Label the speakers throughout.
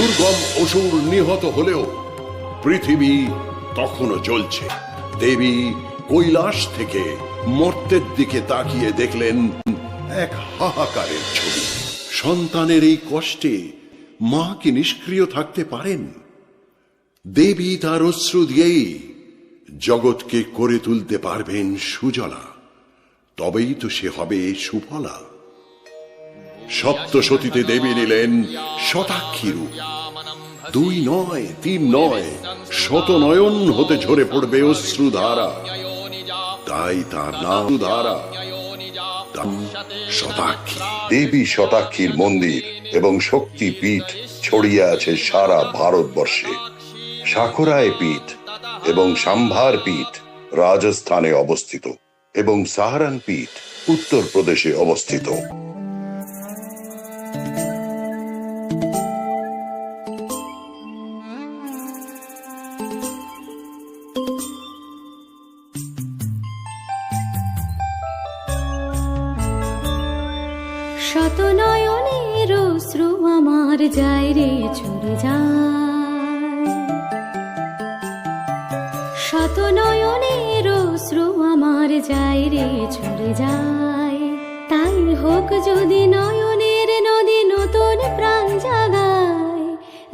Speaker 1: দুর্গম অসুর নিহত হলেও পৃথিবী তখনও জ্বলছে। দেবী কৈলাস থেকে মর্তের দিকে তাকিয়ে দেখলেন এক হাহাকারের ছবি। সন্তানের এই কষ্টে মা কি নিষ্ক্রিয় থাকতে পারেন? দেবী তার অশ্রু দিয়েই জগৎকে করে তুলতে পারবেন সুজলা। তবেই তো সে হবে সুফলা। সপ্তসতীতে দেবী নিলেন শতাক্ষী রূপ দুই নয়, তিন নয় শত নয়ন হতে ঝরে পড়বে অশ্রুধারা। তাই তার নাম ধারা শতাক্ষী।
Speaker 2: দেবী শতাক্ষীর মন্দির এবং শক্তি পীঠ ছড়িয়ে আছে সারা ভারতবর্ষে। সাখরায় পীঠ এবং সাম্ভার পীঠ রাজস্থানে অবস্থিত এবং সাহারান পীঠ উত্তরপ্রদেশে অবস্থিত।
Speaker 3: শত নয়নের অশ্রু আমার যায় রে, ছুড়ে যায়। শত নয়নের অশ্রু আমার যায় রে, ছুড়ে যায়। তাই হোক যদি নয়নের নদী নতুন প্রাণ জাগায়,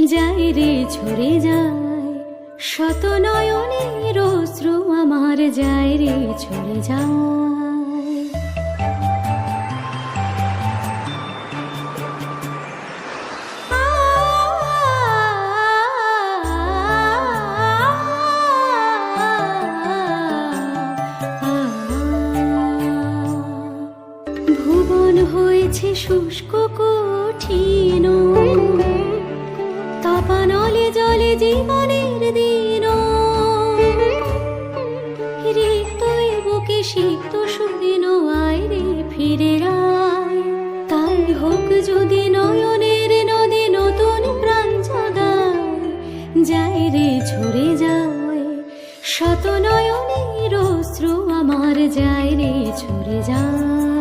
Speaker 3: যায় রে, ছড়ে যায়। শত নয়নের অশ্রু আমার যায় রে, ছড়ে যায়। শুষ্ক কঠিন তপানলে জলে জীবনের দিন। রিক্ত বুকে সিক্ত সুদিন আয় রে ফিরে আয়। তাই হোক যদি নয়নের নদী নতুন প্রাণ জাগায়, যায় রে ঝরে যায়। শত নয়নের অশ্রু আমার যায় রে ঝরে যায়।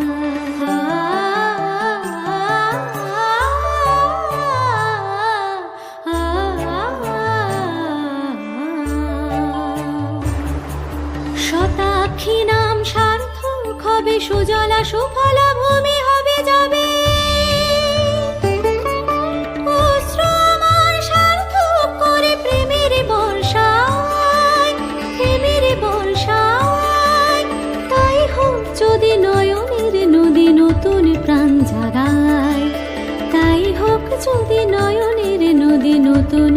Speaker 3: শতাক্ষী নাম সার্থক হবে, সুজলা সুফলা ভূমি হবে, যাবে। যদি নয়নের নদী নতুন প্রাণ জাগায়, তাই হোক যদি নদী নতুন